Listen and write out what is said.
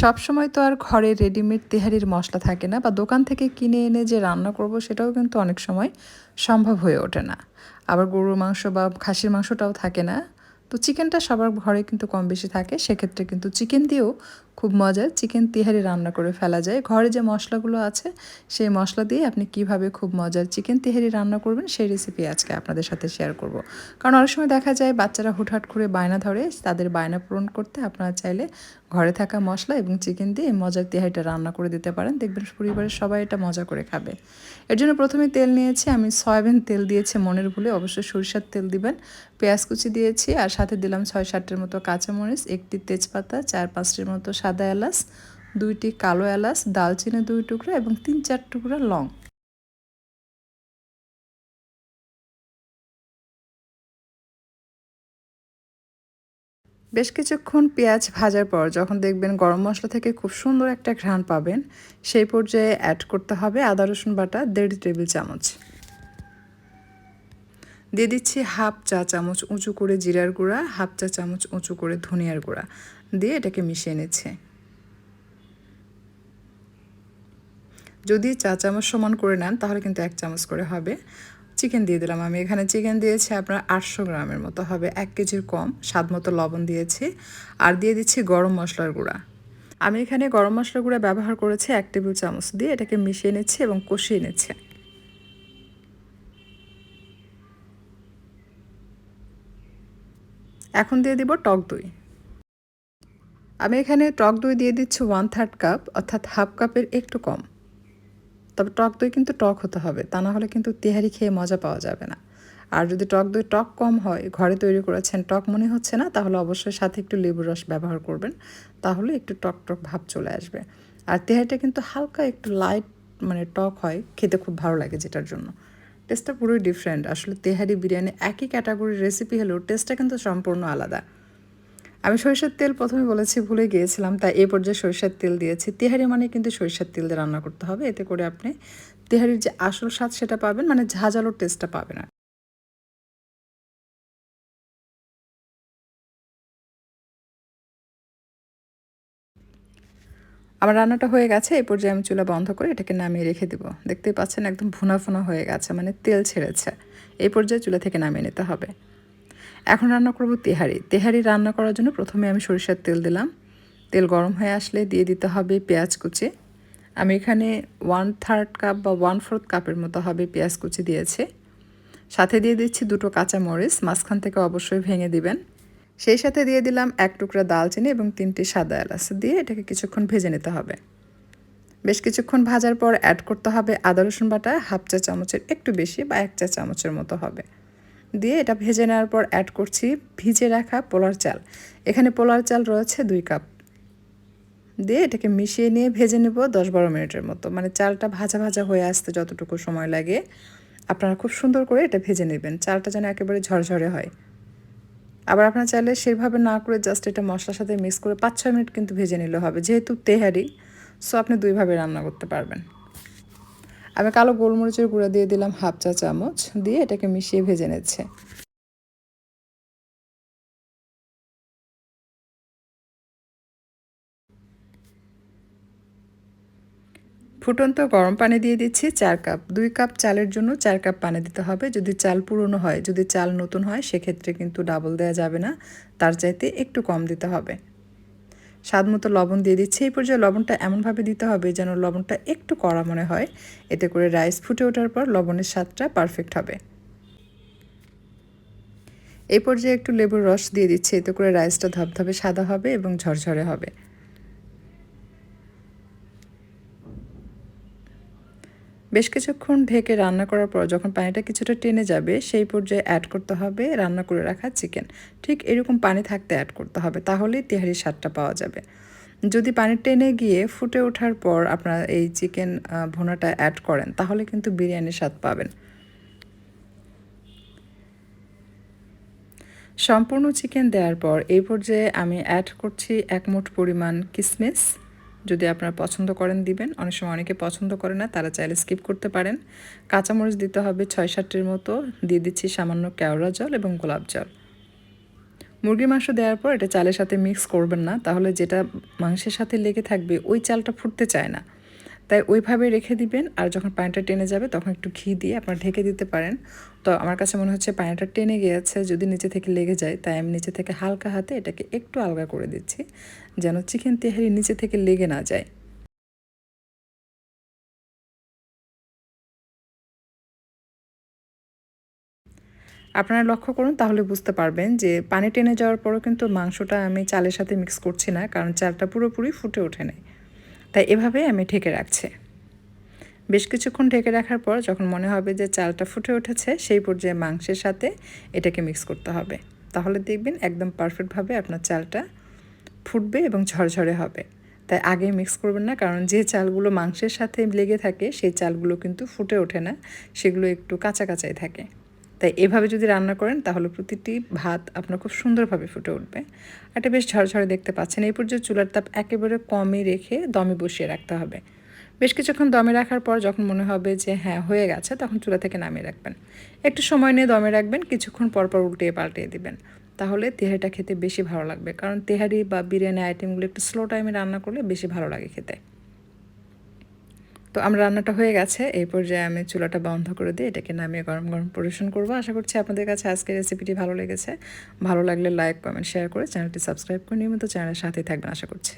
সবসময় তো আর ঘরে রেডিমেড তেহারির মশলা থাকে না বা দোকান থেকে কিনে এনে যে রান্না করব সেটাও কিন্তু অনেক সময় সম্ভব হয়ে ওঠে না। আবার গরুর মাংস বা খাসির মাংসটাও থাকে না। তো চিকেনটা সবার ঘরে কিন্তু কম বেশি থাকে, সেক্ষেত্রে কিন্তু চিকেন দিয়েও খুব মজার। চিকেন তিহারি রান্না করে ফেলা যায়। ঘরে যে মশলাগুলো আছে, সেই মশলা দিয়ে আপনি কীভাবে খুব মজার চিকেন তিহারি রান্না করবেন, সেই রেসিপি আজকে আপনাদের সাথে শেয়ার করব। কারণ অনেক সময় দেখা যায়, বাচ্চারা হুটহাট করে বায়না ধরে, তাদের বায়না পূরণ করতে আপনারা চাইলে ঘরে থাকা মশলা এবং চিকেন দিয়ে মজার তিহারিটা রান্না করে দিতে পারেন। দেখবেন পরিবারের সবাই এটা মজা করে খাবে। এর জন্য প্রথমে তেল নিয়েছি, আমি সয়াবিন তেল দিয়েছি মনের ভুলে। অবশ্যই সরিষার তেল দিবেন। পেঁয়াজ কুচি দিয়েছি আর সাথে দিলাম ছয় সাতটির মতো কাঁচামরিচ, একটি তেজপাতা, চার পাঁচটির মতো সাদা এলাচ, দুইটি কালো এলাচ, দালচিনি দুই টুকরো এবং তিন চার টুকরা লং। বেশ কিছুক্ষণ পেঁয়াজ ভাজার পর যখন দেখবেন গরম মশলা থেকে খুব সুন্দর একটা ঘ্রাণ পাবেন, সেই পর্যায়ে অ্যাড করতে হবে আদা রসুন বাটা, দেড় টেবিল চামচ। দিয়ে দিচ্ছি হাফ চা চামচ উঁচু করে জিরার গুঁড়া, হাফ চা চামচ উঁচু করে ধনিয়ার গুঁড়া দিয়ে এটাকে মিশিয়ে নিচ্ছে। যদি চা চামচ সমান করে নেন তাহলে কিন্তু এক চামচ করে হবে। চিকেন দিয়ে দিলাম আমি। এখানে চিকেন দিয়েছি আপনার আটশো গ্রামের মতো হবে, এক কেজির কম। স্বাদ মতো লবণ দিয়েছি। আর দিয়ে দিচ্ছি গরম মশলার গুঁড়া। আমি এখানে গরম মশলার গুঁড়া ব্যবহার করেছি এক টেবিল চামচ দিয়ে। এটাকে মিশিয়ে নিচ্ছি এবং কষিয়ে নিচ্ছে। এখন দিয়ে দিব টক দই। আমি এখানে টক দই দিয়ে দিচ্ছি ওয়ান থার্ড কাপ অর্থাৎ হাফ কাপের একটু কম। তবে টক দই কিন্তু টক হতে হবে, তা না হলে কিন্তু তেহারি খেয়ে মজা পাওয়া যাবে না। আর যদি টক দই টক কম হয়, ঘরে তৈরি করেছেন টক মনে হচ্ছে না, তাহলে অবশ্যই সাথে একটু লেবুর রস ব্যবহার করবেন, তাহলে একটু টক টক ভাব চলে আসবে। আর তেহারিটা কিন্তু হালকা একটু লাইট মানে টক হয়, খেতে খুব ভালো লাগে যেটার জন্য। টেস্টটা পুরোই ডিফারেন্ট আসলে তেহারি বিরিয়ানি একই ক্যাটাগরির রেসিপি হলেও টেস্টটা কিন্তু সম্পূর্ণ আলাদা। আমি সরিষার তেল প্রথমে বলেছি, ভুলে গিয়েছিলাম, তাই এ পর্যায়ে সরিষার তেল দিয়েছি। তেহারি মানে কিন্তু সরিষার তেল দিয়ে রান্না করতে হবে। এতে করে আপনি তেহারির যে আসল স্বাদ সেটা পাবেন মানে ঝাঁঝালো টেস্টটা পাবেন আমার রান্নাটা হয়ে গেছে এই পর্যায়ে আমি চুলা বন্ধ করে এটাকে নামিয়ে রেখে দেবো। দেখতেই পাচ্ছেন একদম ভুনা ভুনা হয়ে গেছে মানে তেল ছেড়েছে। এই পর্যায়ে চুলা থেকে নামিয়ে নিতে হবে। এখন রান্না করব তেহারি। তেহারি রান্না করার জন্য প্রথমে আমি সরিষার তেল দিলাম। তেল গরম হয়ে আসলে দিয়ে দিতে হবে পেঁয়াজ কুচি। আমি এখানে ওয়ান থার্ড কাপ বা ওয়ান ফোর্থ কাপের মতো হবে পেঁয়াজ কুচি দিয়েছে। সাথে দিয়ে দিচ্ছি দুটো কাঁচা মরিচ মাঝখান থেকে অবশ্যই ভেঙে দিবেন। সেই সাথে দিয়ে দিলাম এক টুকরা দালচিনি এবং তিনটি সাদা এলাচ দিয়ে এটাকে কিছুক্ষণ ভেজে নিতে হবে। বেশ কিছুক্ষণ ভাজার পর অ্যাড করতে হবে আদা, রসুন বাটা, হাফ চা চামচের একটু বেশি বা এক চা চামচের মতো হবে। দিয়ে এটা ভেজে নেওয়ার পর অ্যাড করছি ভিজে রাখা পোলার চাল। এখানে পোলার চাল রয়েছে দুই কাপ। দিয়ে এটাকে মিশিয়ে নিয়ে ভেজে নেব দশ বারো মিনিটের মতো। মানে চালটা ভাজা ভাজা হয়ে আসতে যতটুকু সময় লাগে, আপনারা খুব সুন্দর করে এটা ভেজে নেবেন। চালটা যেন একেবারে ঝরঝরে হয়। আবার আপনারা চাইলে সেভাবে না করে জাস্ট এটা মশলার সাথে মিক্স করে পাঁচ ছয় মিনিট কিন্তু ভেজে নিলে হবে। যেহেতু তেহারি সো আপনি দুইভাবে রান্না করতে পারবেন। আমি কালো গোলমরিচের গুঁড়া দিয়ে দিলাম হাফ চা চামচ দিয়ে এটাকে মিশিয়ে ভেজে নিচ্ছে। ফুটন্ত গরম পানি দিয়ে দিচ্ছি চার কাপ। দুই কাপ চালের জন্য চার কাপ পানি দিতে হবে। যদি চাল পুরনো হয়, যদি চাল নতুন হয়, সেক্ষেত্রে কিন্তু ডাবল দেওয়া যাবে না। তার চাইতে একটু কম দিতে হবে। স্বাদ মতো লবণ দিয়ে দিচ্ছি। এই পর্যায়ে লবণটা এমনভাবে দিতে হবে যেন লবণটা একটু কড়া মনে হয়। এতে করে রাইস ফুটে ওঠার পর লবণের স্বাদটা পারফেক্ট হবে। এই পর্যায়ে একটু লেবুর রস দিয়ে দিচ্ছি। এতে করে রাইসটা ধবধবে সাদা হবে এবং ঝরঝরে হবে। বেশ কিছুক্ষণ ঢেকে রান্না করার পর যখন পানিটা কিছুটা টেনে যাবে, সেই পর্যায়ে অ্যাড করতে হবে রান্না করে রাখা চিকেন ঠিক এরকম পানি থাকতে অ্যাড করতে হবে, তাহলেই তেহারির স্বাদটা পাওয়া যাবে। যদি পানি টেনে গিয়ে ফুটে ওঠার পর আপনারা এই চিকেন ভোনাটা অ্যাড করেন, তাহলে কিন্তু বিরিয়ানির স্বাদ পাবেন। সম্পূর্ণ চিকেন দেওয়ার পর এই পর্যায়ে আমি অ্যাড করছি এক পরিমাণ কিসমিস। যদি আপনারা পছন্দ করেন দিবেন। অনেক সময় অনেকে পছন্দ করে না, তারা চাইলে স্কিপ করতে পারেন। কাঁচামরিচ দিতে হবে ছয় সাতটির মতো। দিয়ে দিচ্ছি সামান্য কেওড়া জল এবং গোলাপ জল। মুরগির মাংস দেওয়ার পর এটা চালের সাথে মিক্স করবেন না। তাহলে যেটা মাংসের সাথে লেগে থাকবে, ওই চালটা ফুটতে চায় না। তাই ওইভাবে রেখে দিবেন। আর যখন পানিটা টেনে যাবে, তখন একটু ঘি দিয়ে আপনার ঢেকে দিতে পারেন। তো আমার কাছে মনে হচ্ছে পানিটা টেনে গিয়েছে, যদি নিচে থেকে লেগে যায়, তাই আমি নিচে থেকে হালকা হাতে এটাকে একটু আলগা করে দিচ্ছি, যেন চিকেন তেহারি নিচে থেকে লেগে না যায়। আপনারা লক্ষ্য করুন, তাহলে বুঝতে পারবেন যে পানি টেনে যাওয়ার পরও কিন্তু মাংসটা আমি চালের সাথে মিক্স করছি না, কারণ চালটা পুরোপুরি ফুটে ওঠে নাই। তাই এভাবেই আমি ঢেকে রাখছি। বেশ কিছুক্ষণ ঢেকে রাখার পর যখন মনে হবে যে চালটা ফুটে উঠেছে, সেই পর্যায়ে মাংসের সাথে এটাকে মিক্স করতে হবে। তাহলে দেখবেন একদম পারফেক্টভাবে আপনার চালটা ফুটবে এবং ঝরঝরে হবে। তাই আগে মিক্স করবেন না, কারণ যে চালগুলো মাংসের সাথে লেগে থাকে, সেই চালগুলো কিন্তু ফুটে ওঠে না। সেগুলো একটু কাঁচা কাঁচাই থাকে। তাই এভাবে যদি রান্না করেন, তাহলে প্রতিটি ভাত আপনার খুব সুন্দরভাবে ফুটে উঠবে। এটা বেশ ঝরঝরে দেখতে পাচ্ছেন। এই পর্যায়ে চুলার তাপ একেবারে কমে রেখে দমে বসিয়ে রাখতে হবে। বেশ কিছুক্ষণ দমে রাখার পর যখন মনে হবে যে হ্যাঁ হয়ে গেছে, তখন চুলা থেকে নামিয়ে রাখবেন। একটু সময় নিয়ে দমে রাখবেন, কিছুক্ষণ পরপর উল্টিয়ে পাল্টিয়ে দিবেন। তাহলে তেহারিটা খেতে বেশি ভালো লাগবে। কারণ তেহারি বা বিরিয়ানি আইটেমগুলো একটু স্লো টাইমে রান্না করলে বেশি ভালো লাগে খেতে। তো আমার রান্নাটা হয়ে গেছে। এই পর্যায়ে আমি চুলাটা বন্ধ করে দিয়ে এটাকে নামিয়ে গরম গরম পরিবেশন করব। আশা করছি আপনাদের কাছে আজকের রেসিপিটি ভালো লেগেছে। ভালো লাগলে লাইক কমেন্ট শেয়ার করে চ্যানেলটি সাবস্ক্রাইব করে নিয়মিত চ্যানেলের সাথেই থাকবেন, আশা করছি।